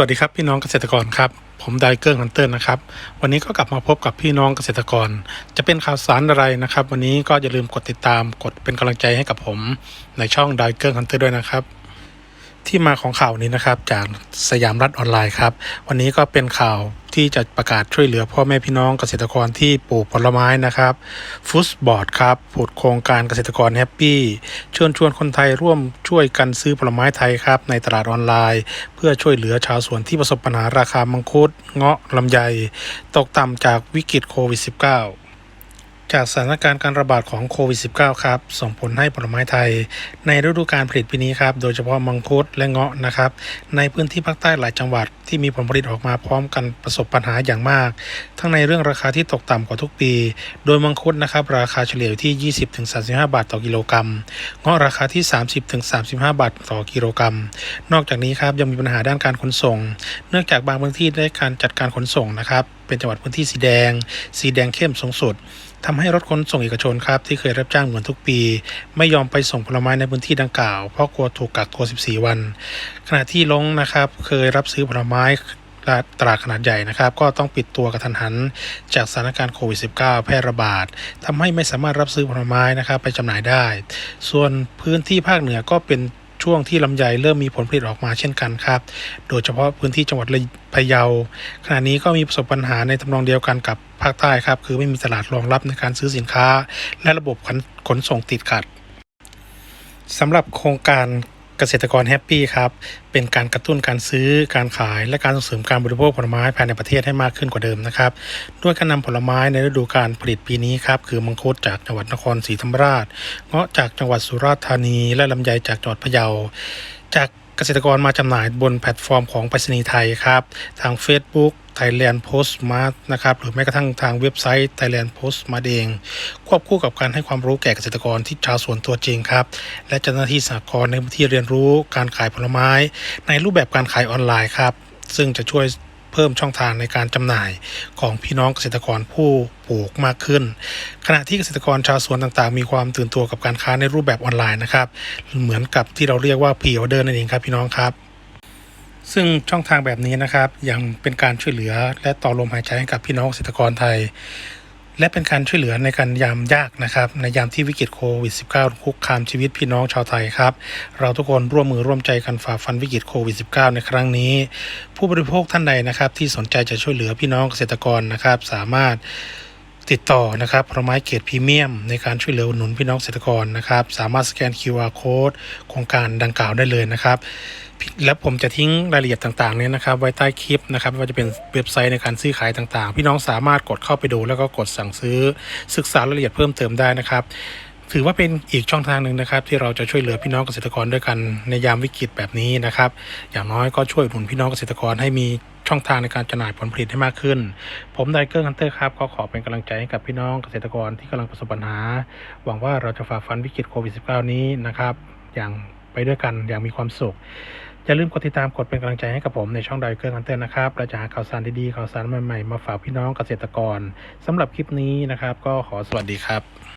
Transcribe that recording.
วัสดีครับพี่น้องเกษตรกรครับผมไดเกอร์ฮันเตอร์นะครับวันนี้ก็กลับมาพบกับพี่น้องเกษตรกร จะเป็นข่าวสารอะไรนะครับ วันนี้ก็อย่าลืมกดติดตามกดเป็นกำลังใจให้กับผมในช่องไดเกอร์ฮันเตอร์ด้วยนะครับ ที่มาของข่าวนี้นะครับ จากสยามรัฐออนไลน์ครับ วันนี้ก็เป็นข่าวที่จะประกาศช่วยเหลือพ่อแม่พี่น้องเกษตรกรที่ปลูกผลไม้นะครับฟุตบอร์ดครับผุดโครงการเกษตรกรแฮปปี้เชิญชวนคนไทยร่วมช่วยกันซื้อผลไม้ไทยครับ ในตลาดออนไลน์ เพื่อช่วยเหลือชาวสวนที่ประสบปัญหาราคามังคุดเงาะลำไย ตกต่ำจากวิกฤตโควิด -19 จากสถานการณ์การระบาดของโควิด -19 ครับ ส่งผลให้ผลไม้ไทย ในฤดูการผลิตปีนี้ครับ โดยเฉพาะมังคุดและเงาะนะครับ ในพื้นที่ภาคใต้หลายจังหวัดที่มีผลผลิตออกมาพร้อมกันประสบปัญหาอย่างมาก ทั้งในเรื่องราคาที่ตกต่ำกว่าทุกปี โดยมังคุดนะครับ ราคาเฉลี่ยอยู่ที่ 20-35 บาทต่อกิโลกรัม เงาะราคาที่ 30-35 บาทต่อกิโลกรัม นอกจากนี้ครับยังมีปัญหาด้านการขนส่ง เนื่องจากบางพื้นที่ได้การจัดการขนส่งนะครับ เป็นจังหวัดพื้นที่สีแดง สีแดงเข้มสูงสุด ทำให้รถขนส่งเอกชนครับที่เคยรับจ้างเหมือนทุกปี ไม่ยอมไปส่งผลไม้ในพื้นที่ดังกล่าว เพราะกลัวถูกกักตัว 14 วัน ขณะที่ลงนะครับเคยรับซื้อผลไม้ตลาดขนาดใหญ่นะครับ ก็ต้องปิดตัวกระทันหัน จากสถานการณ์โควิด -19 แพร่ระบาดทำให้ไม่สามารถรับซื้อผลไม้นะครับไปจำหน่ายได้ ส่วนพื้นที่ภาคเหนือก็เป็น ช่วงที่ลำไยเริ่มมีผลผลิตออกมาเช่นกันครับ โดยเฉพาะพื้นที่จังหวัดพะเยา ขณะนี้ก็มีประสบปัญหาในทำนองเดียวกันกับภาคใต้ครับ คือไม่มีตลาดรองรับในการซื้อสินค้า และระบบขนส่งติดขัดสำหรับโครงการ เกษตรกรแฮปปี้ครับ เป็นการกระตุ้นการซื้อการขาย และการส่งเสริมการบริโภคผลไม้ภายในประเทศให้มากขึ้นกว่าเดิมนะครับด้วยการนำผลไม้ในฤดูการผลิตปีนี้ครับคือมังคุดจากจังหวัดนครศรีธรรมราชเงาะจากจังหวัดสุราษฎร์ธานี และลำไยจากจังหวัดพะเยา จากเกษตรกรมาจำหน่ายบนแพลตฟอร์มของไปรษณีย์ไทยครับ ทาง Facebook Thailand Post Mart นะครับหรือแม้กระทั่งทางเว็บไซต์ Thailand Post Mart เอง ควบคู่กับการให้ความรู้แก่เกษตรกรที่ชาวสวนตัวจริงครับ และเจ้าหน้าที่สหกรณ์ในพื้นที่เรียนรู้การขายผลไม้ ในรูปแบบการขายออนไลน์ครับ ซึ่งจะช่วยเพิ่มช่องทางในการจำหน่ายของพี่น้องเกษตรกรผู้ปลูกมากขึ้น ขณะที่เกษตรกรชาวสวนต่างๆ มีความตื่นตัวกับการค้าในรูปแบบออนไลน์นะครับ เหมือนกับที่เราเรียกว่าพีออเดอร์นั่นเองครับพี่น้องครับ ซึ่งช่องทางแบบนี้นะครับ ยังเป็นการช่วยเหลือและต่อลมหายใจให้กับพี่น้องเกษตรกรไทย และเป็นการช่วยเหลือในการยามยากนะครับ ในยามที่วิกฤตโควิด -19 คุกคามชีวิตพี่น้องชาวไทยครับ เราทุกคนร่วมมือร่วมใจกันฝ่าฟันวิกฤตโควิด -19 ในครั้งนี้ ผู้บริโภคท่านใดนะครับ ที่สนใจจะช่วยเหลือพี่น้องเกษตรกรนะครับ สามารถ ติดต่อนะครับผลไม้เกรดพรีเมียม ในการช่วยเหลืออุดหนุนพี่น้องเกษตรกรนะครับ สามารถสแกน QR code โครงการดังกล่าวได้เลยนะครับ และผมจะทิ้งรายละเอียดต่างๆเนี่ยนะครับ ไว้ใต้คลิปนะครับไม่ว่าจะเป็นเว็บไซต์ในการซื้อขายต่างๆ พี่น้องสามารถกดเข้าไปดูแล้วก็กดสั่งซื้อศึกษารายละเอียดเพิ่มเติมได้นะครับ ถือว่าเป็นอีกช่องทางหนึ่งนะครับ ที่เราจะช่วยเหลือพี่น้องเกษตรกรด้วยกันในยามวิกฤตแบบนี้นะครับ อย่างน้อยก็ช่วยหนุนพี่น้องเกษตรกรให้มีช่องทางในการจำหน่ายผลผลิตให้มากขึ้น ผมไดเกอร์ฮันเตอร์ครับก็ขอเป็นกำลังใจให้กับพี่น้องเกษตรกรที่กำลังประสบปัญหา หวังว่าเราจะฝ่าฟันวิกฤตโควิด -19 นี้นะครับ อย่างไปด้วยกันอย่างมีความสุขอย่าลืมกดติดตามกดเป็นกำลังใจให้กับผมในช่องไดเกอร์ฮันเตอร์นะครับเราจะหาข่าวสารดีๆข่าวสารใหม่ๆมาฝากพี่น้องเกษตรกรสำหรับคลิปนี้นะครับ ก็ขอสวัสดีครับ